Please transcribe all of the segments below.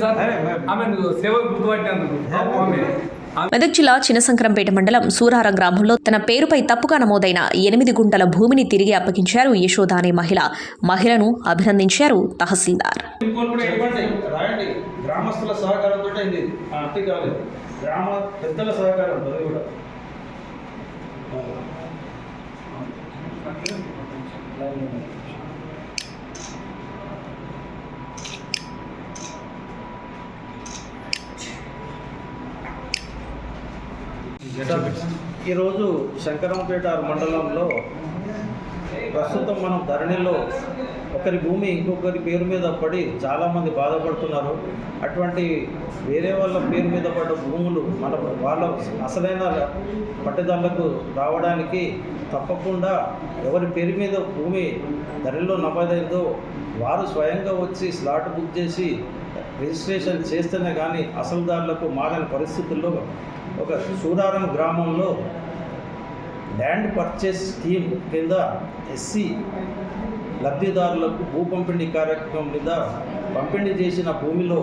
Sir ఆమె సేవ గుర్తుపట్టినందుకు. ఆమె మెదక్ జిల్లా చినసంక్రంపేట మండలం సూరారం గ్రామంలో తన పేరుపై తప్పుగా నమోదైన ఎనిమిది గుంటల భూమిని తిరిగి అప్పగించారు యశోద అనే మహిళ. మహిళను అభినందించారు తహసీల్దార్. గ్రామస్తుల సహకారంతో గ్రామ పెద్దల కూడా. ఈరోజు శంకరంపేట మండలంలో ప్రస్తుతం మనం ధరణిలో ఒకరి భూమి ఇంకొకరి పేరు మీద పడి చాలామంది బాధపడుతున్నారు. అటువంటి వేరే వాళ్ళ పేరు మీద పడ్డ భూములు మన వాళ్ళ అసలైన పట్టుదలకు రావడానికి తప్పకుండా ఎవరి పేరు మీద భూమి ధరలో నమోదైందో వారు స్వయంగా వచ్చి స్లాట్ బుక్ చేసి రిజిస్ట్రేషన్ చేస్తేనే కానీ అసలుదారులకు మారని పరిస్థితుల్లో ఒక సూరారం గ్రామంలో ల్యాండ్ పర్చేస్ స్కీమ్ కింద ఎస్సీ లబ్ధిదారులకు భూ పంపిణీ కార్యక్రమం మీద పంపిణీ చేసిన భూమిలో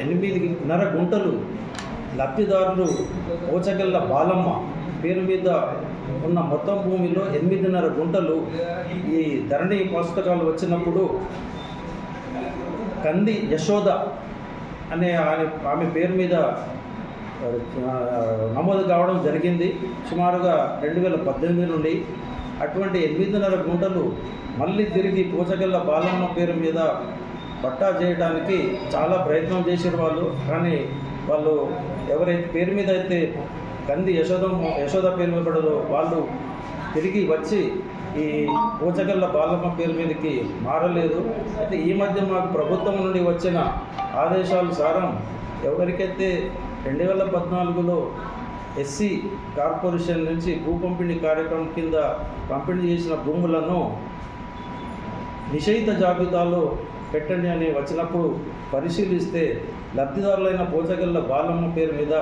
ఎనిమిదిన్నర గుంటలు లబ్ధిదారులు పోచగల్ల బాలమ్మ పేరు మీద ఉన్న మొత్తం భూమిలో ఎనిమిదిన్నర గుంటలు ఈ ధరణి పుస్తకాలు వచ్చినప్పుడు కంది యశోద అనే ఆమె ఆమె పేరు మీద నమోదు కావడం జరిగింది. సుమారుగా రెండు వేల పద్దెనిమిది నుండి అటువంటి ఎనిమిదిన్నర గుంటలు మళ్ళీ తిరిగి పూచగల్ల బాలమ్మ పేరు మీద పట్టా చేయడానికి చాలా ప్రయత్నం చేసారు వాళ్ళు. కానీ వాళ్ళు ఎవరైతే పేరు మీద అయితే కంది యశోద యశోద పేరు మీద పడదో వాళ్ళు తిరిగి వచ్చి ఈ పూచగల్ల బాలమ్మ పేరు మీదకి మారలేదు. అయితే ఈ మధ్య మాకు ప్రభుత్వం నుండి వచ్చిన ఆదేశాలు సారం ఎవరికైతే రెండు వేల పద్నాలుగులో ఎస్సీ కార్పొరేషన్ నుంచి భూ పంపిణీ కార్యక్రమం కింద పంపిణీ చేసిన భూములను నిషేధిత జాబితాలో పెట్టండి అని వచ్చినప్పుడు పరిశీలిస్తే లబ్ధిదారులైన పోచగల్ల బాలమ్మ పేరు మీద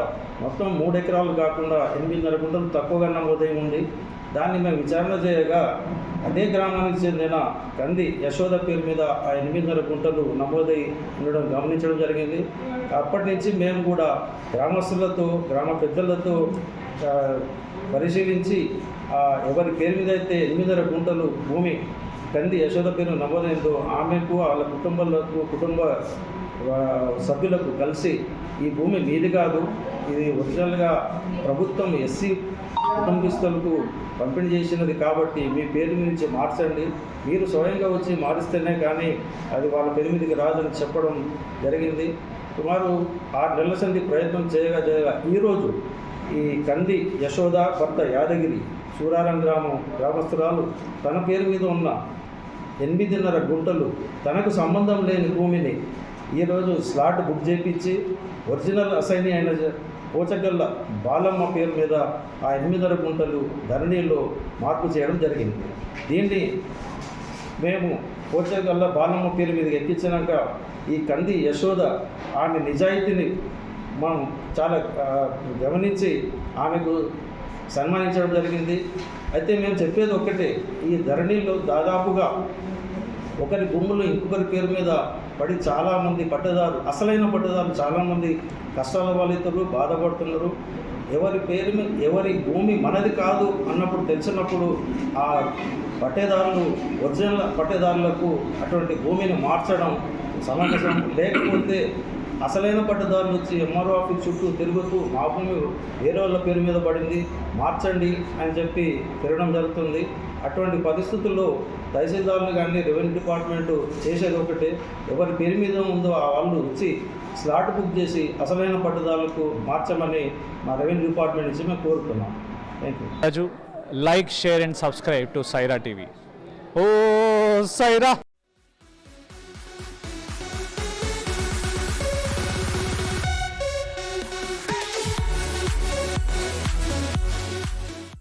మొత్తం మూడు ఎకరాలు కాకుండా ఎనిమిదిన్నర గుంటలు తక్కువగా నమోదై ఉంది. దాన్ని మేము విచారణ చేయగా అదే గ్రామానికి చెందిన కంది యశోద పేరు మీద ఆ ఎనిమిదిన్నర గుంటలు నమోదై ఉండడం గమనించడం జరిగింది. అప్పటి నుంచి మేము కూడా గ్రామస్తులతో గ్రామ పెద్దలతో పరిశీలించి ఎవరి పేరు మీద అయితే ఎనిమిదిన్నర గుంటలు భూమి కంది యశోద పేరు నమోదైందో ఆమెకు వాళ్ళ కుటుంబాలకు కుటుంబ సభ్యులకు కలిసి ఈ భూమి మీది కాదు ఇది ఒరిజినల్గా ప్రభుత్వం ఎస్సీ కుటుంబస్తులకు పంపిణీ చేసినది కాబట్టి మీ పేరు నుంచి మార్చండి. మీరు స్వయంగా వచ్చి మారిస్తేనే కానీ అది వాళ్ళ పేరు మీదకి రాదని చెప్పడం జరిగింది. సుమారు ఆరు నెలల సంది ప్రయత్నం చేయగా చేయగా ఈరోజు ఈ కంది యశోద భర్త యాదగిరి సూరారం గ్రామం గ్రామస్తురాలు తన పేరు మీద ఉన్న ఎనిమిదిన్నర గుంటలు తనకు సంబంధం లేని భూమిని ఈరోజు స్లాట్ బుక్ చేయించి ఒరిజినల్ అసైనీ అయిన పోచగల్ల బాలమ్మ పేరు మీద ఆ ఎనిమిదిన్నర గుంటలు ధరణిలో మార్పు చేయడం జరిగింది. దీన్ని మేము పోచగల్ల బాలమ్మ పేరు మీద ఎక్కించినాక ఈ కంది యశోద ఆమె నిజాయితీని మనం చాలా గమనించి ఆమెకు సన్మానించడం జరిగింది. అయితే మేము చెప్పేది ఒక్కటే ఈ ధరణిలో దాదాపుగా ఒకరి భూములు ఇంకొకరి పేరు మీద పడి చాలామంది పట్టదారు అసలైన పట్టదారులు చాలామంది కష్టాల వాళ్ళిద్దరు బాధపడుతున్నారు. ఎవరి పేరు మీద ఎవరి భూమి మనది కాదు అన్నప్పుడు తెలిసినప్పుడు ఆ పట్టేదారులు ఒరిజినల్ పట్టేదారులకు అటువంటి భూమిని మార్చడం సమంజసం. లేకపోతే అసలైన పట్టుదారులు వచ్చి ఎంఆర్ఓ ఆఫీస్ చుట్టూ తిరుగుతూ మా భూమి వేరే వాళ్ళ పేరు మీద పడింది మార్చండి అని చెప్పి తిరగడం జరుగుతుంది. అటువంటి పరిస్థితుల్లో తహసీల్దారులు కానీ రెవెన్యూ డిపార్ట్మెంట్ చేసేది ఒకటే. ఎవరి పేరు మీద ఉందో ఆ వాళ్ళు వచ్చి స్లాట్ బుక్ చేసి అసలైన పట్టుదారులకు మార్చమని మా రెవెన్యూ డిపార్ట్మెంట్ నుంచి మేము కోరుతున్నాం. Thank you Raju, like, share, and subscribe to Saira TV. Oh,